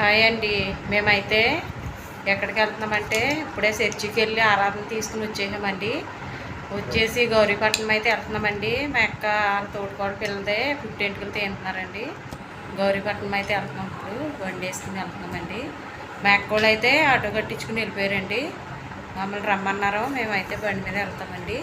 Hi అండి. మేమైతే ఎక్కడికి వెళ్తున్నామంటే ఇప్పుడే చర్చికి వెళ్ళి ఆరాధన తీసుకుని వచ్చేసామండి. వచ్చేసి గౌరీపట్నం అయితే వెళ్తున్నామండి. మా అక్క వాళ్ళ తోడుకోడ పిల్లదే పుట్టెంటుకలు తింటున్నారండి. గౌరీపట్నం అయితే వెళ్తున్నాం ఇప్పుడు. బండి వేసుకుని వెళ్తున్నామండి. మా అక్క వాళ్ళు అయితే ఆటో కట్టించుకుని వెళ్ళిపోయారండి. మమ్మల్ని రమ్మన్నారు. మేమైతే బండి మీద వెళ్తామండి.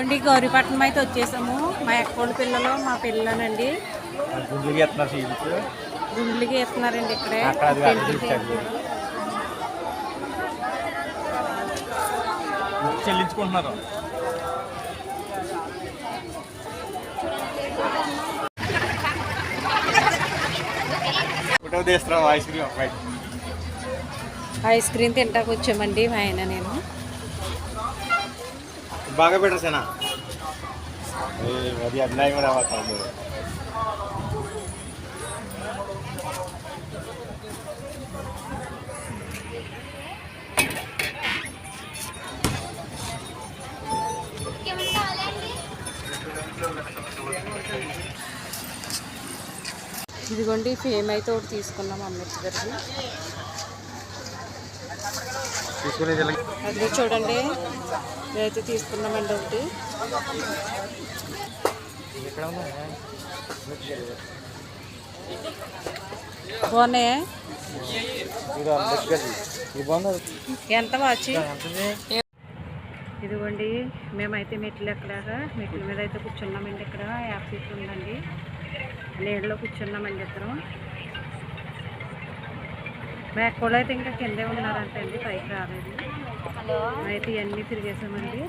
ఇదిగోండి గౌరీపట్నం అయితే వచ్చేసాము. మా అక్కోళ్ళ పిల్లలు మా పిల్లలండి. గుండ్లకి వేస్తున్నారండి ఇక్కడే. అక్కడ అక్కడ. చెల్లించుకుంటున్నారు. Ice cream? అబ్బాయి ఐస్ క్రీమ్ తింటాకు వచ్చామండి మా ఆయన నేను. బాగా బెటర్ మరి అది అన్యాయం రావాలి ఇదిగోండి ఫేమ్ అయితే ఒకటి తీసుకున్నాం అమ్మ దగ్గరికి తీసుకునేది ఎలా? చూడండి. ఇదైతే తీసుకున్నామండి ఒకటి. బాగున్నాయా? ఎంత వాచి? ఇదిగోండి మేమైతే మెట్లు ఎక్కడాక మెట్ల మీద అయితే కూర్చున్నామండి ఇక్కడ. యాప్ సీట్ ఉందండి. నీళ్ళలో కూర్చున్నామండి ఇద్దరం. బ్యాక్ అయితే ఇంకా కిందే ఉన్నారంటండి పైకి రాలేదు. అయితే ఇవన్నీ తిరిగేసామండి.